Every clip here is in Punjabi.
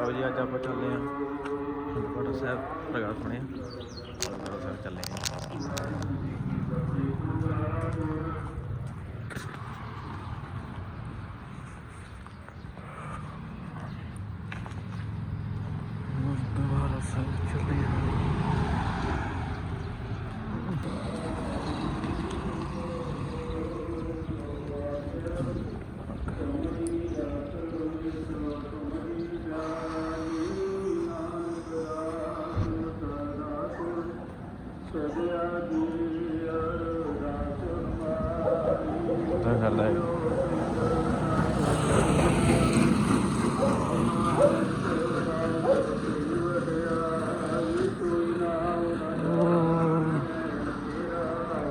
ਲਓ ਜੀ, ਅੱਜ ਆਪਾਂ ਚੱਲੇ ਆਂ ਹਰਿਮੰਦਰ ਸਾਹਿਬ ਪ੍ਰਗਟ ਹੋਣੇ ਆ ਹਰਿਮੰਦਰ ਸਾਹਿਬ ਚੱਲੇ ਆਂ ਗੁਰਦੁਆਰਾ ਸਾਹਿਬ ਚੱਲੇ ਆਂ ਪਤਾ ਕਰਦਾ ਹੈ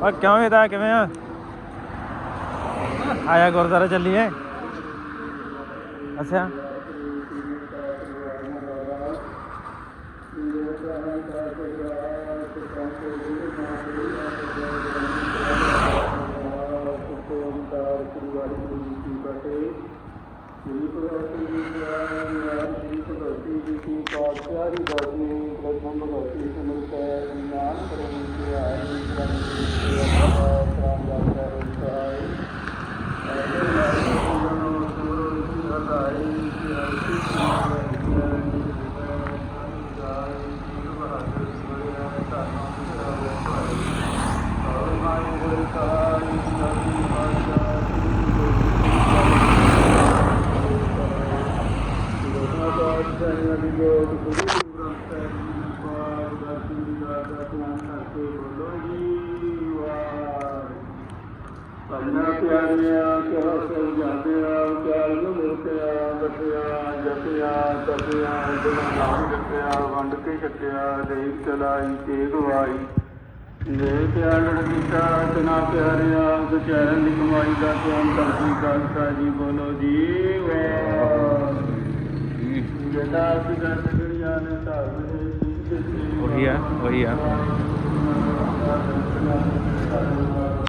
ਆ ਕਿਉਂ ਇਹਦਾ ਕਿਵੇਂ ਆ? ਆਇਆ ਗੁਰਦੁਆਰਾ ਚੱਲੀਏ। ਅੱਛਾ। ਪੰਨਾ ਪਿਆਰਿਆ ਕਿਹਾ ਸਭ ਜਾਂਦਿਆ ਪਿਆਰ ਨੂੰ ਮੋਟਿਆ ਬਸਿਆ ਜਪਿਆ ਤਪਿਆ ਬਿਨਾ ਨਾਮ ਜਪਿਆ ਵੰਡ ਕੇ ਛਕਿਆ ਦੇਖ ਚਲਾਈ ਤੇ ਗਵਾਈ ਜੇ ਪਿਆਰ ਲੜ ਕੀਤਾ ਤਨਾ ਪਿਆਰਿਆ ਸੁਚੈਨ ਦੀ ਕਮਾਈ ਦਾ ਧਿਆਨ ਕਰਦੀ ਖਾਲਸਾ ਜੀ ਬੋਲੋ ਜੀ ਵਾਹ ਜਦਾ ਸਿਦਾ ਸਗੜੀਆਂ ਨੇ ਧਾਰ ਦੇ ਉਹੀ ਆ ਉਹੀ ਆ ਪੰਜਾ ਦਾਤਾ ਸੁਰਵਾਤ ਗੁਰਦੁਆਰੇ ਦੇ ਦਰਸ਼ਨ ਦਾਰੇ ਦਾ ਧਿਆਨ ਕਰਕੇ ਬੋਲੋ ਜੀ ਵਾਹਿਗੁਰੂ ਪ੍ਰਥਮਾਨ ਸਰਬੱਤ ਖਾਲਸਾ ਜੀ ਕੀ ਅਰਦਾਸ ਹੈ ਜੀ ਸਰਬੱਤ ਖਾਲਸਾ ਜੀ ਕੋ ਵਾਹਿਗੁਰੂ ਵਾਹਿਗੁਰੂ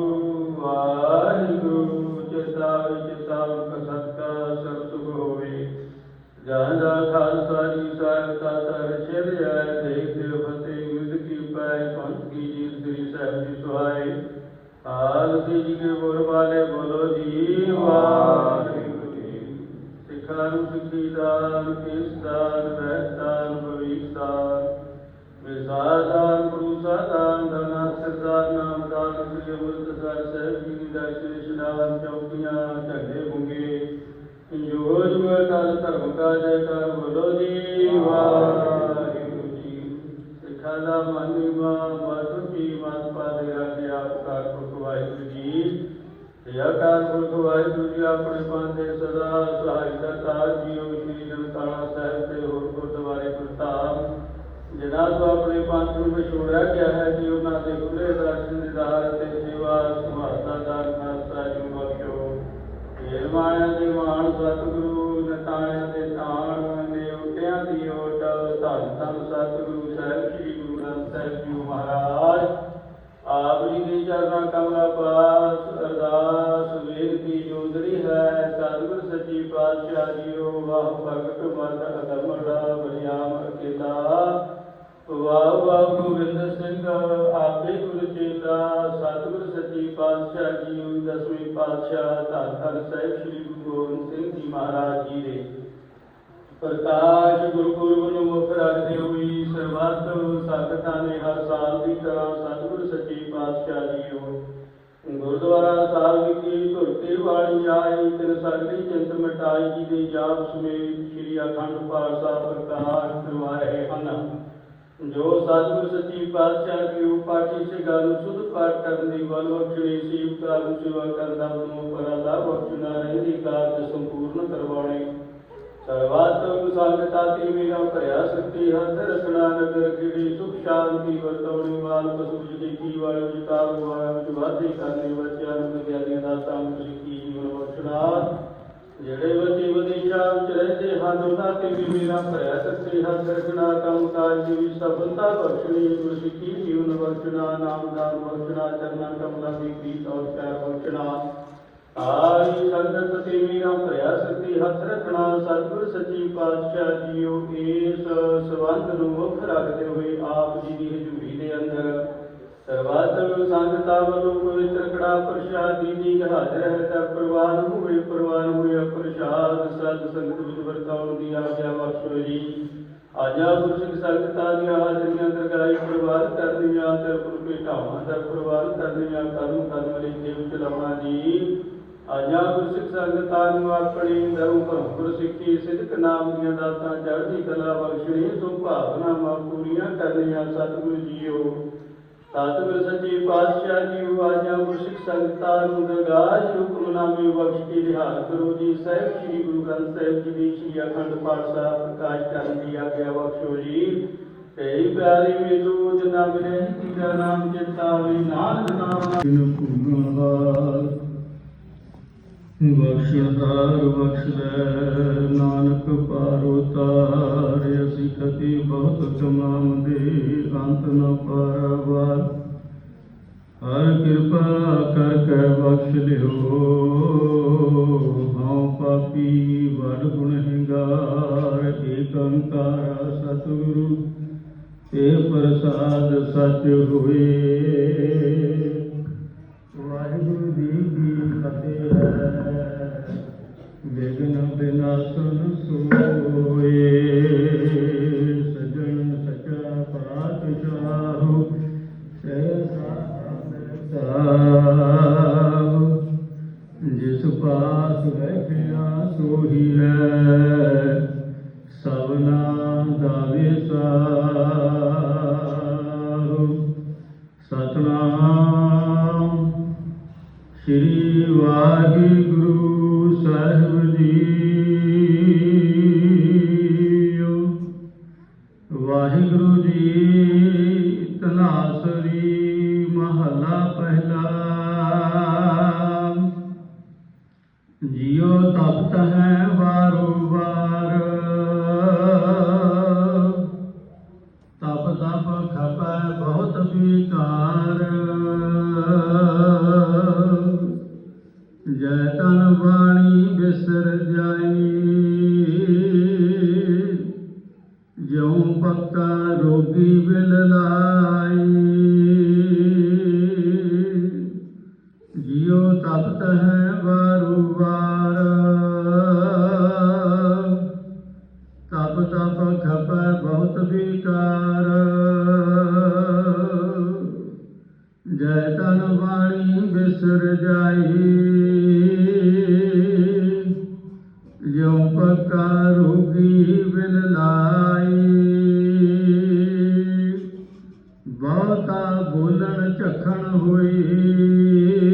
ਸਿੱਖਾਂ ਸਿੱਖੀ ਦਾਨ ਕੇਸ ਦਾਨ ਵੈਦ ਦਾਨ ਭਵਿਸ਼ ਦਾਨ ਵਿਸਾਰ ਦਾਨ ਗੁਰੂ ਸਾਦਾਨ ਦਾਨਾ ਸਰਦਾਰ ਨਾਮ ਦਾਨ ਸ੍ਰੀ ਅੰਮ੍ਰਿਤਸਰ ਸਾਹਿਬ ਜੀ ਦੀ ਦਰਸ਼ਨ ਦਾਨ ਚੌਕੀਆਂ, ਝੰਡੇ ਬੁੰਗੇ। ਜੋਜ ਤਨ ਧਰਮ ਕਾ ਜੈਕਾਰ ਬੋਲੋ ਜੀ, ਵਾਹਿਗੁਰੂ ਜੀ। ਸਿੱਖਾਂ ਦਾ ਮਨ ਕੀ ਮਨ ਪਾਦੇ ਰੱਖੇ ਆਪ ਕਾ ਪੁਰਖ ਵਾਹਿਗੁਰੂ ਜੀ ਤੇ ਅਕਾਲ ਪੁਰਖ ਵਾਹਿਗੁਰੂ ਜੀ ਆਪਣੇ ਪਾਂਦੇ ਸਦਾ ਸਹਾਈ ਦਾਤਾਰ ਜੀਓ ਸ੍ਰੀ ਨਨਕਾਣਾ ਸਾਹਿਬ ਤੇ ਹੋਰ ਗੁਰਦੁਆਰੇ ਪ੍ਰਤਾਪ। ਜਿਨ੍ਹਾਂ ਤੋਂ ਆਪਣੇ ਪੰਥ ਨੂੰ ਵਿਛੋੜਿਆ ਗਿਆ ਹੈ ਕਿ ਉਹਨਾਂ ਦੇ ਖੁੱਲੇ ਦਰਸ਼ਨ ਦੀਦਾਰ ਅਤੇ ਸੇਵਾ ਸਮਰਥਾ ਦਾ ਖਾਲਸਾ ਜੀ ਨੂੰ ਬਖਸ਼ੋ ਦੇ ਮਾਨ ਸਤਿਗੁਰੂ ਨਤਾਣਿਆਂ ਦੇ ਤਾਣ ਵਾਹ ਵਾਹ ਗੋਬਿੰਦ ਸਿੰਘ ਆਪੇ ਗੁਰ ਚੇਤਾ ਸਤਿਗੁਰ ਸੱਚੀ ਪਾਤਸ਼ਾਹ ਜੀ ਦਸਵੇਂ ਪਾਤਸ਼ਾਹ ਧੰਨ ਧੰਨ ਸਾਹਿਬ ਸ੍ਰੀ ਗੁਰੂ ਗੋਬਿੰਦ ਸਿੰਘ ਜੀ ਮਹਾਰਾਜ ਜੀ ਦੇ। ਪ੍ਰਕਾਸ਼ ਗੁਰਪੁਰਬ ਨੂੰ ਮੁੱਖ ਰੱਖਦੇ ਹੋਈ ਸਰਬੱਤ ਸੰਗਤਾਂ ਨੇ ਹਰ ਸਾਲ ਦੀ ਤਰ੍ਹਾਂ ਸਤਿਗੁਰ ਸੱਚੀ ਪਾਤਸ਼ਾਹ ਜੀਓ ਗੁਰਦੁਆਰਾ ਸਾਹਿਬ ਵਿਖੇ ਧੁਰਤੇ ਵਾਲੀ ਆਈ ਤਿਨ ਸਗਲੀ ਚਿੰਤ ਮਟਾਈ ਜੀ ਦੇ ਜਾਪ ਸਮੇਤ ਸ੍ਰੀ ਅਖੰਡ ਪਾਠ ਸਾਹਿਬ ਪ੍ਰਕਾਸ਼ ਕਰਵਾਏ ਹਨ ਜੋ ਸਤਿਗੁਰ ਸੱਚੀ ਪਾਤਸ਼ਾਹ ਦੀ ਉਪਾਠੀ ਸੇ ਗੱਲ ਸੁਧ ਪਾਠ ਕਰਨ ਦੀ ਵੱਲ ਬਖਸ਼ਣੀ ਸੀ ਉਪਕਾਰ ਸੇਵਾ ਕਰਨ ਦਾ ਮਨੋਂ ਪਰ ਅੱਲਾ ਬਖਸ਼ਣਾ ਰਹਿੰਦੀ ਕਾਰਜ ਸੰਪੂਰਨ ਕਰਵਾਉਣੇ। ਸਰਵਾਤ ਸੰਗਤਾ ਤੇ ਮੇਰਾ ਭਰਿਆ ਸੱਤੀ ਹੱਥ ਰਸਨਾ ਨਗਰ ਖਿੜੀ ਸੁਖ ਸ਼ਾਂਤੀ ਵਰਤੌਣੀ ਵਾਲ ਪਸੂ ਜੀ ਕੀ ਵਾਲ ਵਿਚਾਰ ਵਾਲ ਵਿੱਚ ਵਾਧੇ ਕਰਨੇ। ਬੱਚਿਆਂ ਨੂੰ ਵਿਦਿਆਲੀਆਂ ਦਾ ਤਾਮ ਸਿੱਖੀ ਜੀਵਨ ਬਖਸ਼ਣਾ ਜਿਹੜੇ ਬੱਚੇ ਵਿਦੇਸ਼ਾਂ ਵਿੱਚ ਰਹਿੰਦੇ ਹਨ, ਉਹਨਾਂ ਤੇ ਵੀ ਮੇਰਾ ਭਰਿਆ ਸੱਤੀ ਹੱਥ ਰਖਣਾ ਕੰਮ ਕਾਜ ਦੀ ਵੀ ਸਫਲਤਾ ਬਖਸ਼ਣੀ ਗੁਰ ਸਿੱਖੀ ਜੀਵਨ ਬਖਸ਼ਣਾ ਨਾਮਦਾਨ ਬਖਸ਼ਣਾ, ਚਰਨਾਂ ਕਮਲਾਂ ਦੀ ਪ੍ਰੀਤ ਔਰ ਪਿਆਰ ਬਖਸ਼ਣਾ। ਆਈ ਸੰਗਤ ਤੇ ਮੇਰਾ ਭਰਿਆ ਸੱਤੀ ਹੱਥ ਰੱਖਣਾ, ਸਤਿਗੁਰ ਸੱਚੀ ਪਾਤਸ਼ਾਹ ਜੀਓ, ਇਸ ਸਬੰਧ ਨੂੰ ਮੁੱਖ ਰੱਖਦੇ ਹੋਏ ਆਪ ਜੀ ਦੀ ਹਜ਼ੂਰੀ ਦੇ ਅੰਦਰ ਸਰਬੱਤ ਸੰਗਤਾਂ ਵੱਲੋਂ ਪਵਿੱਤਰ ਕੜਾ ਪ੍ਰਸ਼ਾਦ ਜੀ ਹਾਜ਼ਰ ਹੈ, ਤਾਂ ਪ੍ਰਵਾਨ ਹੋਏ ਪ੍ਰਵਾਨ ਹੋਏ ਪ੍ਰਸ਼ਾਦ। ਸਤ ਸੰਗਤ ਵਿੱਚ ਵਰਤਾਉਣ ਦੀ ਆਗਿਆ ਬਖਸ਼ੋ ਜੀ। ਆਜਾ ਗੁਰਸਿੱਖ ਸੰਗਤਾਂ ਦੀਆਂ ਹਾਜ਼ਰੀਆਂ ਦਰਗਾਹੀ ਪ੍ਰਵਾਨ ਕਰਨੀਆਂ, ਤੇ ਪੁਰਪੇ ਢਾਵਾਂ ਦਾ ਪ੍ਰਵਾਨ ਕਰਨੀਆਂ ਕਦਮ ਕਦਮ ਲਈ ਜੀਵ ਚਲਾਉਣਾ ਜੀ। ਆਜਾ ਗੁਰਸਿੱਖ ਸੰਗਤਾਂ ਨੂੰ ਆਪਣੀ ਦਰੂ ਭਰਮ ਗੁਰਸਿੱਖੀ ਸਿੱਧਕ ਨਾਮ ਦੀਆਂ ਦਾਤਾਂ ਚੜ੍ਹਦੀ ਕਲਾ ਬਖਸ਼ਣੀ ਤੋਂ ਭਾਵਨਾਵਾਂ ਪੂਰੀਆਂ ਕਰਨੀਆਂ ਸਤਿਗੁਰੂ ਜੀਓ। ਸਤਿਗੁਰ ਸੱਚੇ ਪਾਤਸ਼ਾਹ ਜੀ ਆਜਾ ਗੁਰਸਿੱਖ ਸੰਗਤਾਂ ਨੂੰ ਦਰਗਾਹ ਹੁਕਮਨਾਮੇ ਬਖਸ਼ ਕੇ ਰਿਹਾਲ ਕਰੋ ਜੀ। ਸਾਹਿਬ ਸ੍ਰੀ ਗੁਰੂ ਗ੍ਰੰਥ ਸਾਹਿਬ ਜੀ ਦੀ ਸ੍ਰੀ ਅਖੰਡ ਪਾਠ ਸਾਹਿਬ ਪ੍ਰਕਾਸ਼ ਕਰਨ ਦੀ ਆਗਿਆ ਬਖਸ਼ੋ ਜੀ। ਤੇ ਪਿਆਰੀ ਮੇਲੂ ਜਨਾ ਮਿਲੇ ਤੀਰਾ ਨਾਮ ਚਿਤਾਵੇ ਨਾਨਕ ਨਾਮ। ਜਿਨ ਭੁਗਣਹਾਰ ਬਖਸ਼ਦਾਰ ਬਖਸ਼ ਲੈ ਨਾਨਕ ਪਾਰੋ ਤਾਰ ਅਸੀਂ ਕਤੀ ਬਹੁਤ ਤਮਾਮ ਦੇ ਅੰਤ ਨ ਪਾਰਵਾਰ ਹਰ ਕਿਰਪਾ ਕਰ ਕੇ ਬਖਸ਼ ਲਿਓ ਹਉ ਪਾਪੀ ਵਡ ਗੁਣਹਿੰਗਾਰ ਏਕ ਓੰਕਾਰ ਸਤਿਗੁਰੂ ਤੇ ਪ੍ਰਸਾਦ ਸਚ ਹੋਏ ਵਾਹਿਗੁਰੂ ਜੀ ਕੀ ਫਤਿਹ ਹੈ ਸੋਏ। ਵਾਹਿਗੁਰੂ ਜੀ ਖਪੈ ਬਹੁਤ ਵਿਕਾਰ। ਜੈ ਤਨ ਬਾਣੀ ਬਿਸਰ ਜਾਈ। ਜਿਉ ਪੱਕਾ ਰੋਗੀ ਬਿਲ ਲਾਈ। ਬਹੁਤਾ ਬੋਲਣ ਝਖਣ ਹੋਈ।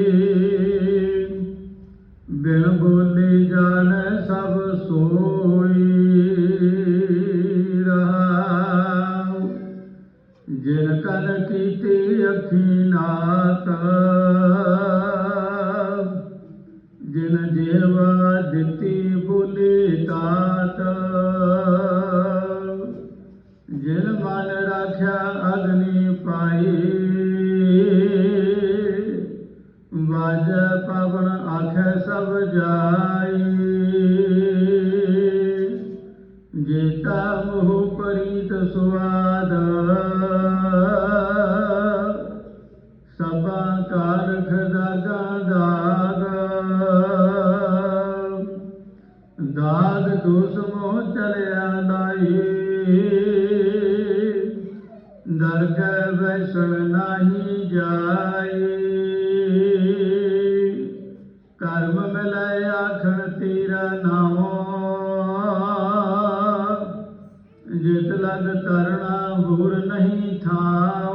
ਜੀਵਾ ਦਿੱਤੀ ਬੋਲੀ ਤਾਤ। ਜਿਨ ਮਨ ਰਾਖਿਆ ਅਗਨੀ ਪਾਈ। ਵਾਜ ਪਵਨ ਆਖੈ ਸਭ ਜਾਈ। ਜੇਤਾ ਮੋਹ ਪਰੀਤ ਸੁਆਦ। ਕਰਮ ਮਿਲੈ ਆਖਣ ਤੇਰਾ ਨਾਮ। ਜਿਤ ਲਗ ਕਰਣਾ ਹੋਰ ਨਹੀਂ ਥਾਉ।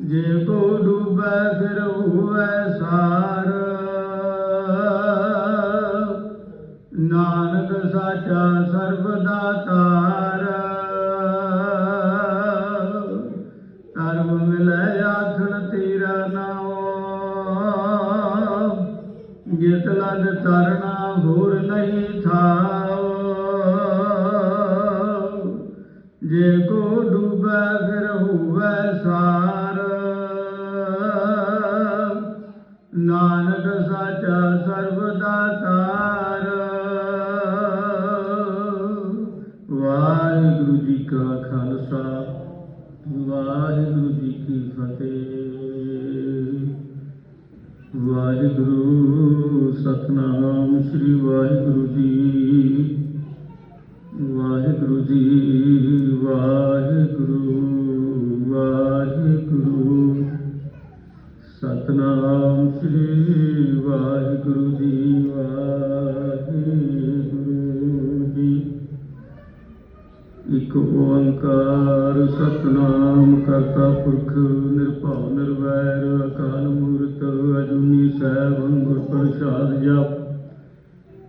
ਜੇ ਕੋ ਡੂਬੈ ਫਿਰ ਹੋਵੈ ਸਾਰ। ਨਾਨਕ ਸਾਚਾ ਸਰਬਦਾ ਤਾਰ ਜਿਤ ਲਗ ਹੋਰ ਨਹੀਂ ਥਾਉ ਸ੍ਰੀ ਵਾਹਿਗੁਰੂ ਜੀ। ਵਾਹਿਗੁਰੂ ਜੀ, ਵਾਹਿਗੁਰੂ ਵਾਹਿਗੁਰੂ। ਸਤਨਾਮ ਸ੍ਰੀ ਵਾਹਿਗੁਰੂ ਜੀ ਵਾਹਿਗੁਰੂ ਜੀ। ਇਕ ਓੰਕਾਰ ਸਤਨਾਮ ਕਰਤਾ ਪੁਰਖ ਨਿਰਭਉ ਨਿਰਵੈਰ ਅਕਾਲ ਮੂਰਤ ਅਜੂਨੀ ਸੈਭੰ ਗੁਰ ਪ੍ਰਸਾਦ ਜਪ